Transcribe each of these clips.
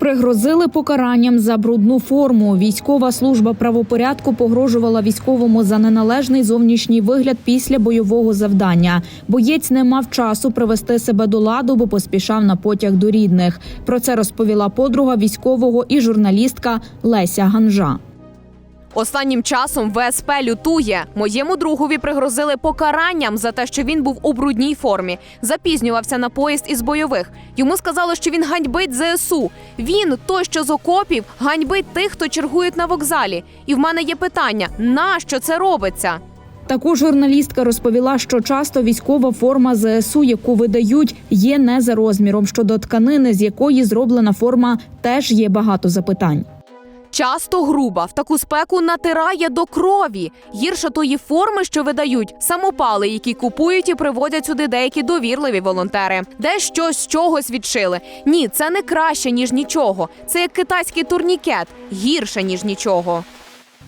Пригрозили покаранням за брудну форму. Військова служба правопорядку погрожувала військовому за неналежний зовнішній вигляд після бойового завдання. Боєць не мав часу привести себе до ладу, бо поспішав на потяг до рідних. Про це розповіла подруга військового і журналістка Леся Ганжа. Останнім часом ВСП лютує. Моєму другові пригрозили покаранням за те, що він був у брудній формі. Запізнювався на поїзд із бойових. Йому сказали, що він ганьбить ЗСУ. Він, той, що з окопів, ганьбить тих, хто чергують на вокзалі. І в мене є питання: нащо це робиться? Також журналістка розповіла, що часто військова форма ЗСУ, яку видають, є не за розміром. Щодо тканини, з якої зроблена форма, теж є багато запитань. Часто груба в таку спеку натирає до крові. Гірше тої форми, що видають самопали, які купують і приводять сюди деякі довірливі волонтери. Де щось чогось відшили. Ні, це не краще ніж нічого. Це як китайський турнікет, гірше ніж нічого.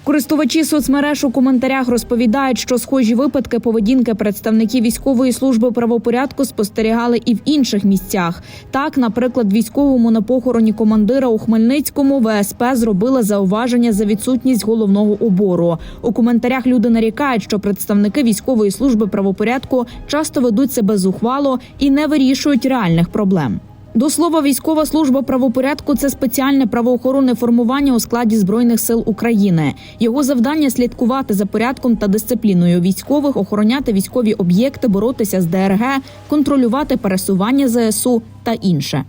Користувачі соцмереж у коментарях розповідають, що схожі випадки поведінки представників військової служби правопорядку спостерігали і в інших місцях. Так, наприклад, військовому на похороні командира у Хмельницькому ВСП зробили зауваження за відсутність головного убору. У коментарях люди нарікають, що представники військової служби правопорядку часто ведуть себе зухвало і не вирішують реальних проблем. До слова, військова служба правопорядку це спеціальне правоохоронне формування у складі збройних сил України. Його завдання слідкувати за порядком та дисципліною військових, охороняти військові об'єкти, боротися з ДРГ, контролювати пересування ЗСУ та інше.